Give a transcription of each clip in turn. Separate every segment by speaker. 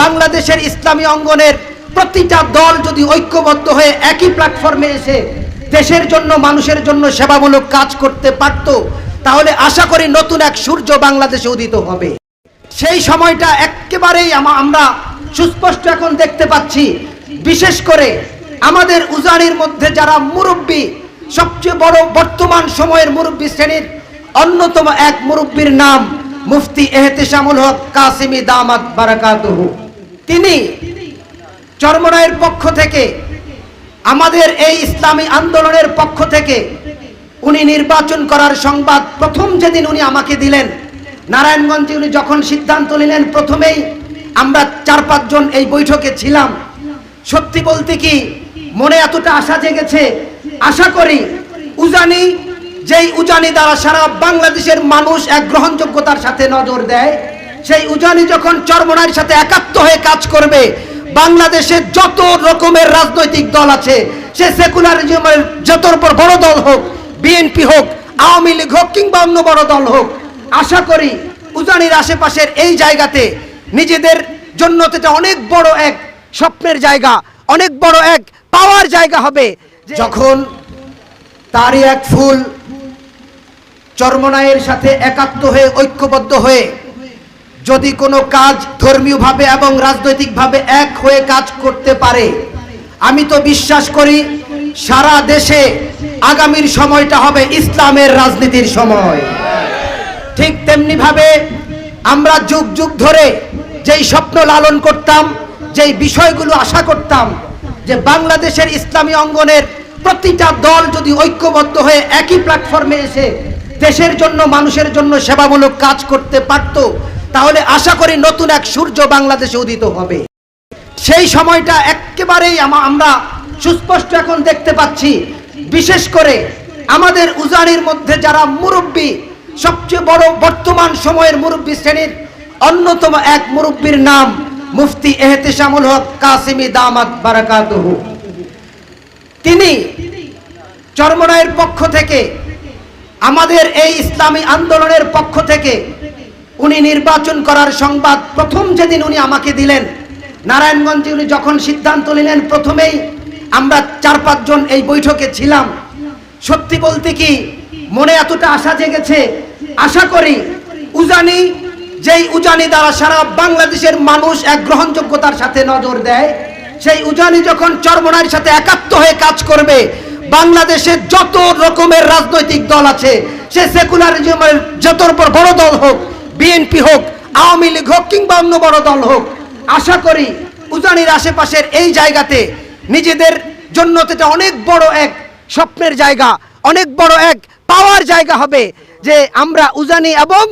Speaker 1: বাংলাদেশের ইসলামী অঙ্গনের প্রতিটা দল যদি ঐক্যবদ্ধ হয়ে একই প্ল্যাটফর্মে এসে দেশের জন্য, মানুষের জন্য সেবামূলক কাজ করতে পারত, তাহলে আশা করি নতুন এক সূর্য বাংলাদেশে উদিত হবে। সেই সময়টা একেবারেই আমরা সুস্পষ্ট এখন দেখতে পাচ্ছি। বিশেষ করে আমাদের উজানির মধ্যে যারা মুরব্বী, সবচেয়ে বড় বর্তমান সময়ের মুরব্বী শ্রেণির অন্যতম এক মুরব্বীর নাম মুফতি এহতেশামুল হক কাসিমি দামাত বারাকাতুহু। তিনি চরমনায়ের পক্ষ থেকে, আমাদের এই ইসলামী আন্দোলনের পক্ষ থেকে উনি নির্বাচন করার সংবাদ প্রথম যেদিন উনি আমাকে দিলেন, নারায়ণগঞ্জে উনি যখন সিদ্ধান্ত নিলেন প্রথমেই আমরা চার পাঁচজন এই বৈঠকে ছিলাম। সত্যি বলতে কি, মনে এতটা আশা জেগেছে? আশা করি, উজানি যেই উজানি দ্বারা সারা বাংলাদেশের মানুষ এক গ্রহণযোগ্যতার সাথে নজর দেয় সেই উজানি যখন চরমনার সাথে একাত্ম হয়ে কাজ করবে বাংলাদেশে যত রকমের রাজনৈতিক দল আছে সে সেকুলারিজমের যত উপর বড় দল হোক বিএনপি হোক আওয়ামী লীগ হোক কিংবা অন্য বড় দল হোক আশা করি উজানির আশেপাশের এই জায়গাতে নিজেদের জন্য এটা অনেক বড় এক স্বপ্নের জায়গা অনেক বড় এক পাওয়ার জায়গা হবে যখন তারই এক ফুল চর্মনায়ের সাথে একাত্ম হয়ে, ঐক্যবদ্ধ হয়ে যদি কোনো কাজ ধর্মীয়ভাবে এবং রাজনৈতিকভাবে এক হয়ে কাজ করতে পারে, আমি তো বিশ্বাস করি সারা দেশে আগামীর সময়টা হবে ইসলামের রাজনীতির সময়। ঠিক তেমনি ভাবে আমরা যুগ যুগ ধরে যেই স্বপ্ন লালন করতাম, যেই বিষয়গুলো আশা করতাম, যে বাংলাদেশের ইসলামী অঙ্গনের প্রতিটা দল যদি ঐক্যবদ্ধ হয়ে একই প্ল্যাটফর্মে এসে দেশের জন্য, মানুষের জন্য সেবামূলক কাজ করতে পারত, তাহলে আশা করি নতুন এক সূর্য বাংলাদেশে উদিত হবে। সেই সময়টা একেবারেই আমরা সুস্পষ্ট এখন দেখতে পাচ্ছি। বিশেষ করে আমাদের উজানির মধ্যে যারা মুরব্বী, সবচেয়ে বড় বর্তমান সময়ের মুরব্বী শ্রেণির অন্যতম এক মুরব্বীর নাম মুফতি এহতেশামুল হক কাসিমি দামাত বারাকাতুহু। তিনি চরমনায়ের পক্ষ থেকে আমাদের এই ইসলামী আন্দোলনের পক্ষ থেকে উনি নির্বাচন করার সংবাদ প্রথম যেদিন উনি আমাকে দিলেন, নারায়ণগঞ্জে উনি যখন সিদ্ধান্ত নিলেন প্রথমেই আমরা চার পাঁচজন এই বৈঠকে ছিলাম। সত্যি বলতে কি, মনে এতটা আশা জেগেছে? আশা করি উজানি, যেই উজানি দ্বারা সারা বাংলাদেশের মানুষ এক গ্রহণযোগ্যতার সাথে নজর দেয়, সেই উজানি যখন চরমনার সাথে একাত্ম হয়ে কাজ করবে বাংলাদেশে যত রকমের রাজনৈতিক দল আছে, সে সেকুলারিজমের যত বড় দল হোক বিএনপি হোক, আওয়ামী লীগ হোক কিংবা অন্য বড় দল হোক, আশা করি উজানির আশেপাশের এই জায়গাতে নিজেদের জন্য এটা অনেক বড় এক স্বপ্নের জায়গা, অনেক বড় এক পাওয়ার জায়গা হবে যে আমরা উজানি এবং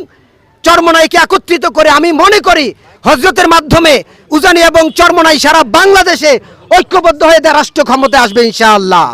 Speaker 1: চরমনাইকে একত্রিত করে আমি মনে করি হজরতের মাধ্যমে উজানি এবং চরমনাই সারা বাংলাদেশে ঐক্যবদ্ধ হয়ে রাষ্ট্র ক্ষমতায় আসবে ইনশাআল্লাহ।